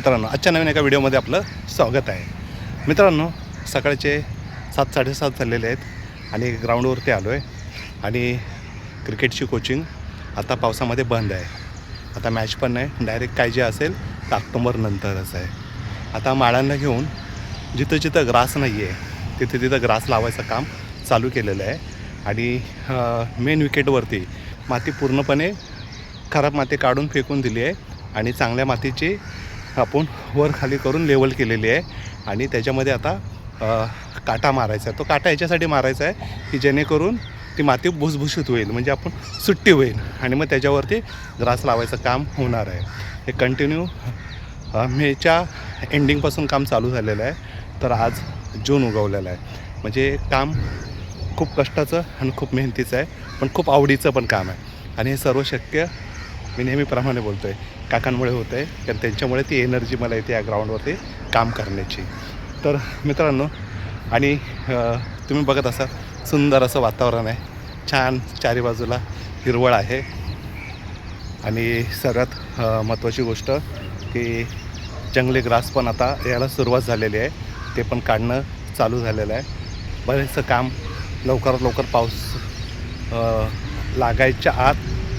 मित्रांनो आजच्या नवीन एका व्हिडिओमध्ये आपलं स्वागत आहे. मित्रांनो सकाळचे सात साडेसात झालेले आहेत आणि ग्राउंडवरती आलो आहे आणि क्रिकेटची कोचिंग आता पावसामध्ये बंद आहे. आता मॅच पण नाही डायरेक्ट काय जे असेल तर ऑक्टोबर नंतरच आहे. आता माळांना घेऊन जिथं जिथं ग्रास नाही आहे तिथे तिथं ग्रास लावायचं काम चालू केलेलं आहे. आणि मेन विकेटवरती माती पूर्णपणे खराब माती काढून फेकून दिली आहे आणि चांगल्या मातीची आपण वर खाली करून लेवल केलेली आहे. आणि त्याच्यामध्ये आता काटा मारायचा आहे. तो काटा याच्यासाठी मारायचा आहे की जेणेकरून ती माती भुसभुशीत होईल म्हणजे आपण सुट्टी होईल. आणि मग त्याच्यावरती ग्रास लावायचं काम होणार आहे. हे कंटिन्यू मेच्या एंडिंगपासून काम चालू झालेलं आहे. तर आज जून उगवलेला आहे. म्हणजे काम खूप कष्टाचं आणि खूप मेहनतीचं आहे पण खूप आवडीचं पण काम आहे. आणि हे सर्व शक्य मी नेहमीप्रमाणे बोलतो आहे काकांमुळे होतं आहे कारण त्यांच्यामुळे ती एनर्जी मला येते या ग्राउंडवरती काम करण्याची. तर मित्रांनो आणि तुम्ही बघत असाल सुंदर असं वातावरण आहे. छान चारी बाजूला हिरवळ आहे. आणि सगळ्यात महत्त्वाची गोष्ट की जंगली ग्रास पण आता यायला सुरुवात झालेली आहे. ते पण काढणं चालू झालेलं आहे. बरेचसं काम लवकरात लवकर पाऊस लागायच्या आत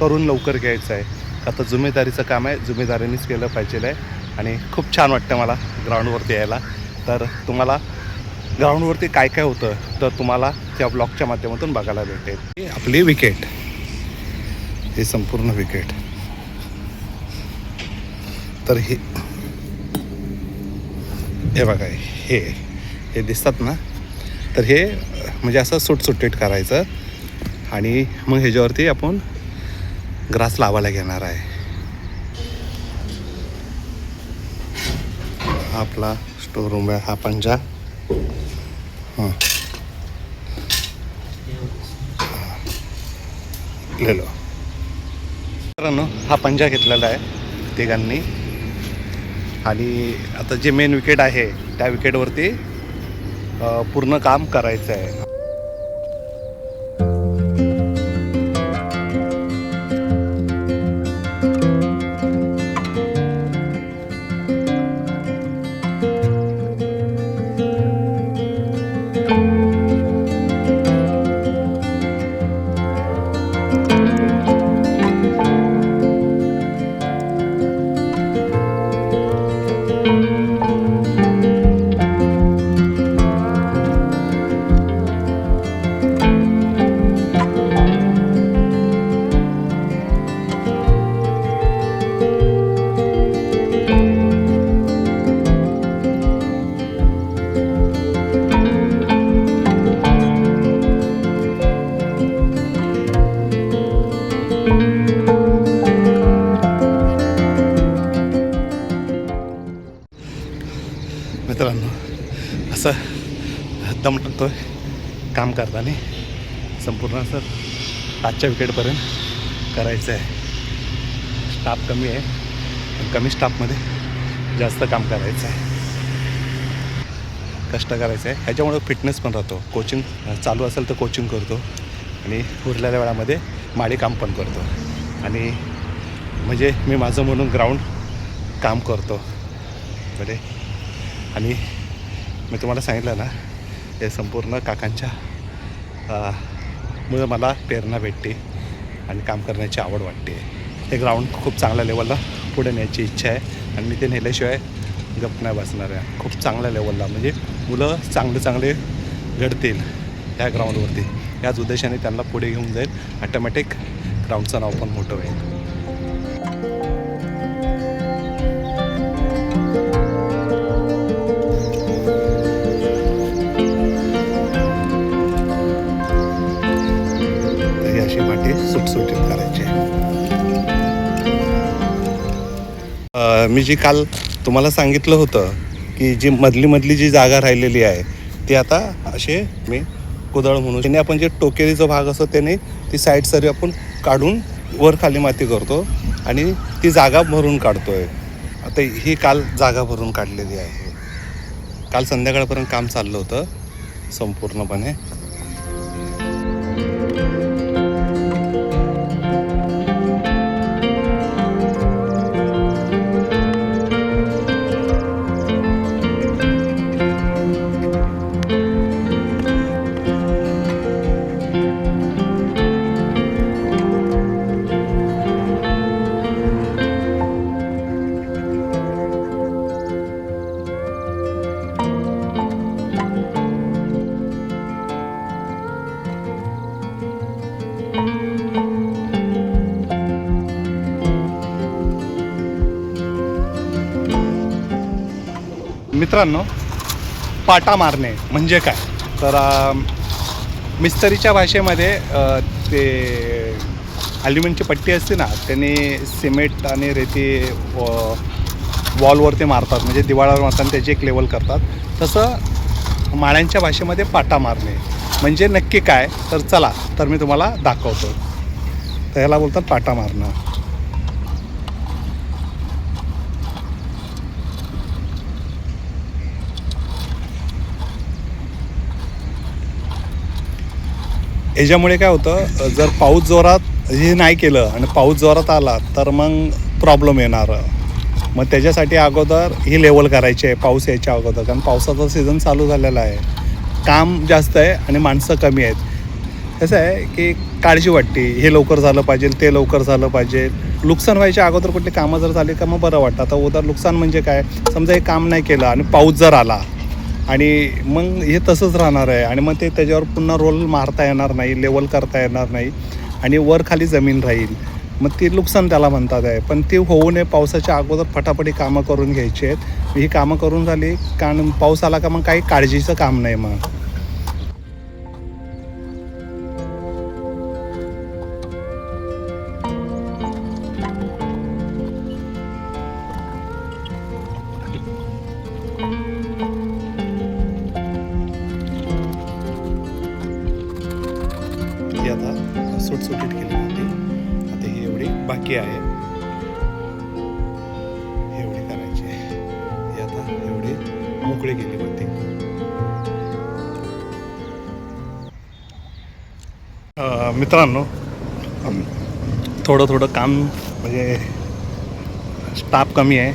करून लवकर घ्यायचं आहे. आता जुमेदारीचं काम आहे. जुमेदारीनेच केलं पाहिजे आहे. आणि खूप छान वाटतं मला ग्राउंडवरती यायला. तर तुम्हाला ग्राउंडवरती काय काय होतं तर तुम्हाला त्या ब्लॉगच्या माध्यमातून बघायला भेटेल. आपली विकेट हे संपूर्ण विकेट तर हे हे बघा हे हे दिसतात ना? तर हे म्हणजे असं सुटसुटीत करायचं. आणि मग ह्याच्यावरती आपण ग्रास लावायला घेणार आहे. आपला स्टोर रूम आहे हा पंजा. हां. लेलो मित्रांनो हा पंजा घेतलेला आहे तिघांनी. आणि आता जे मेन विकेट आहे त्या विकेटवरती पूर्ण काम करायचं आहे दम टाकतो काम करताना. संपूर्ण असं आजच्या विकेटपर्यंत करायचं आहे स्टाफ कमी आहे. पण कमी स्टाफमध्ये जास्त काम करायचं आहे कष्ट करायचं आहे ह्याच्यामुळे फिटनेस पण राहतो. कोचिंग चालू असेल तर कोचिंग करतो. आणि उरलेल्या वेळामध्ये माळी काम पण करतो. आणि म्हणजे मी माझं म्हणून ग्राउंड काम करतो. बरे? आणि मी तुम्हाला सांगितलं ना हे संपूर्ण काकांच्या मुळे मला प्रेरणा भेटते आणि काम करण्याची आवड वाटते. हे ग्राउंड खूप चांगल्या लेवलला पुढे न्यायची इच्छा आहे आणि मी ते नेल्याशिवाय गप नाही बसणार आहे. खूप चांगल्या लेवलला म्हणजे मुलं चांगले चांगले घडतील ह्या ग्राउंडवरती याच उद्देशाने त्यांना पुढे घेऊन जाईल. ॲटोमॅटिक ग्राउंडचं नाव पण मोठं होईल. असे ही सुटसुटीत करायचे. मी जी काल तुम्हाला सांगितलं होतं की जी मधली मधली जी जागा राहिलेली आहे ती आता असे मी कुदळ म्हणून त्याने आपण जे टोकेरीचा भाग असतो त्याने ती साईड सरी आपण काढून वर खाली माती करतो आणि ती जागा भरून काढतोय. आता ही काल जागा भरून काढलेली आहे. काल संध्याकाळपर्यंत काम चाललं होतं संपूर्णपणे. मित्रांनो पाटा मारणे म्हणजे काय? तर मिस्तरीच्या मिस्त्रीच्या भाषेमध्ये ते ॲल्युमिनची पट्टी असते ना त्यांनी सिमेंट आणि रेती व- वॉलवरती मारतात. म्हणजे दिवाळावर मारताना त्याची एक लेवल करतात. तसं माळ्यांच्या भाषेमध्ये पाटा मारणे म्हणजे नक्की काय? तर चला तर मी तुम्हाला दाखवतो. तर ह्याला बोलतात पाटा मारणं. याच्यामुळे काय होतं जर पाऊस जोरात हे नाही केलं आणि पाऊस जोरात आला तर मग प्रॉब्लेम येणार. मग त्याच्यासाठी अगोदर ही लेवल करायची आहे पाऊस यायच्या अगोदर. कारण पावसाचा सीझन चालू झालेला आहे. काम जास्त आहे आणि माणसं कमी आहेत. कसं आहे की काळजी वाटते. हे लवकर झालं पाहिजे ते लवकर झालं पाहिजे. नुकसान व्हायच्या अगोदर कुठली कामं जर झाली का मग बरं वाटतं. आता उदार नुकसान म्हणजे काय? समजा हे काम नाही केलं आणि पाऊस जर आला आणि मग हे तसंच राहणार आहे. आणि मग ते त्याच्यावर पुन्हा रोल मारता येणार नाही लेवल करता येणार नाही आणि वर खाली जमीन राहील. मग ते नुकसान त्याला म्हणतात आहे. पण ते होऊ नये पावसाच्या अगोदर फटाफटी कामं करून घ्यायची आहेत. ही कामं करून झाली कारण पाऊस आला का मग काही काळजीचं काम नाही मग. एवढी आहे. एवढी करायची आहे. आता एवढी मोकळी केली होती. मित्रांनो थोडं थोडं काम म्हणजे स्टाफ कमी आहे.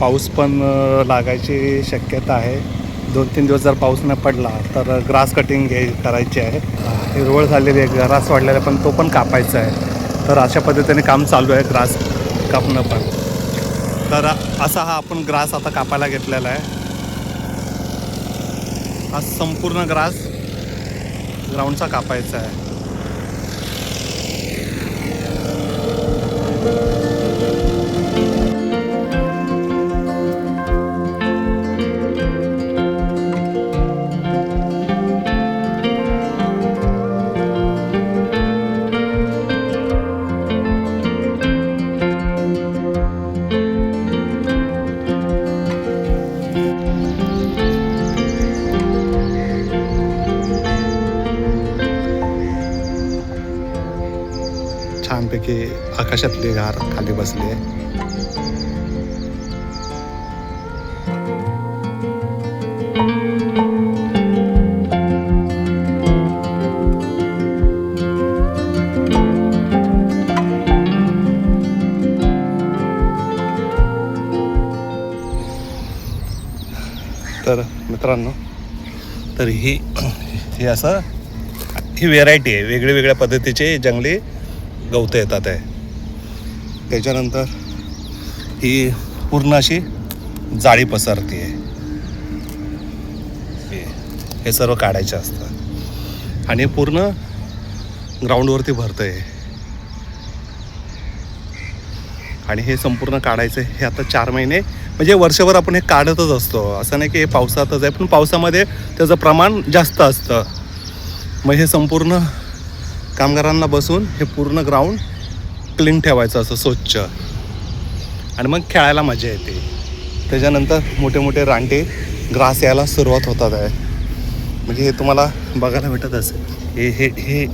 पाऊस पण लागायची शक्यता आहे. दोन तीन दिवस जर पाऊस नाही पडला तर ग्रास कटिंग घे करायची आहे. हिरवळ झालेली आहे ग्रास वाढलेला आहे, पण तो पण कापायचा आहे. तर अशा पद्धतीने काम चालू आहे ग्रास कापणं पण. तर असा हा आपण ग्रास आता कापायला घेतलेला आहे. हा संपूर्ण ग्रास ग्राउंडचा कापायचा आहे. की आकाशातली गार खाली बसले. तर मित्रांनो तर ही हे असं ही व्हेरायटी आहे. वेगळ्या वेगळ्या पद्धतीचे जंगली गवतं येतात आहे. त्याच्यानंतर ही पूर्ण अशी जाळी पसरते आहे. हे- सर्व काढायचे असतं आणि पूर्ण ग्राउंडवरती भरतं आहे आणि हे संपूर्ण काढायचं हे आता चार महिने म्हणजे वर्षभर आपण हे काढतच असतो. असं नाही की हे पावसातच आहे पण पावसामध्ये त्याचं प्रमाण जास्त असतं. मग हे संपूर्ण कामगारांना बसून हे पूर्ण ग्राउंड क्लीन ठेवायचं असं स्वच्छ. आणि मग खेळायला मजा येते. त्याच्यानंतर मोठे मोठे रांटे ग्रास यायला सुरुवात होतात आहे. म्हणजे हे तुम्हाला बघायला भेटत असेल. हे हे हे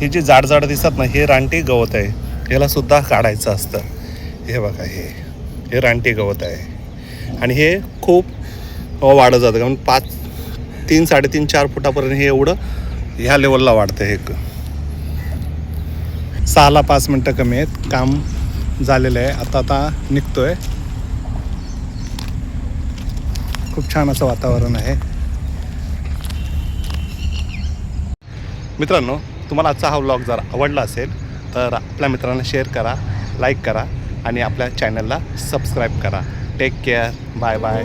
हे जे जाड जाड दिसतात ना हे रानटी गवत आहे. याला सुद्धा काढायचं असतं. हे बघा हे हे रानटी गवत आहे. आणि हे खूप वाढत जातं. कारण पाच तीन साडेतीन चार फुटापर्यंत हे एवढं ह्या लेवलला वाढतं हे. सहाला पाच मिनटं कमी आहेत. काम झालेलं आहे. आता आता निघतो आहे खूप छान असं वातावरण आहे. मित्रांनो तुम्हाला आजचा हा व्लॉग जर आवडला असेल तर आपल्या मित्रांना शेअर करा लाईक करा आणि आपल्या चॅनलला सबस्क्राईब करा. Take care bye bye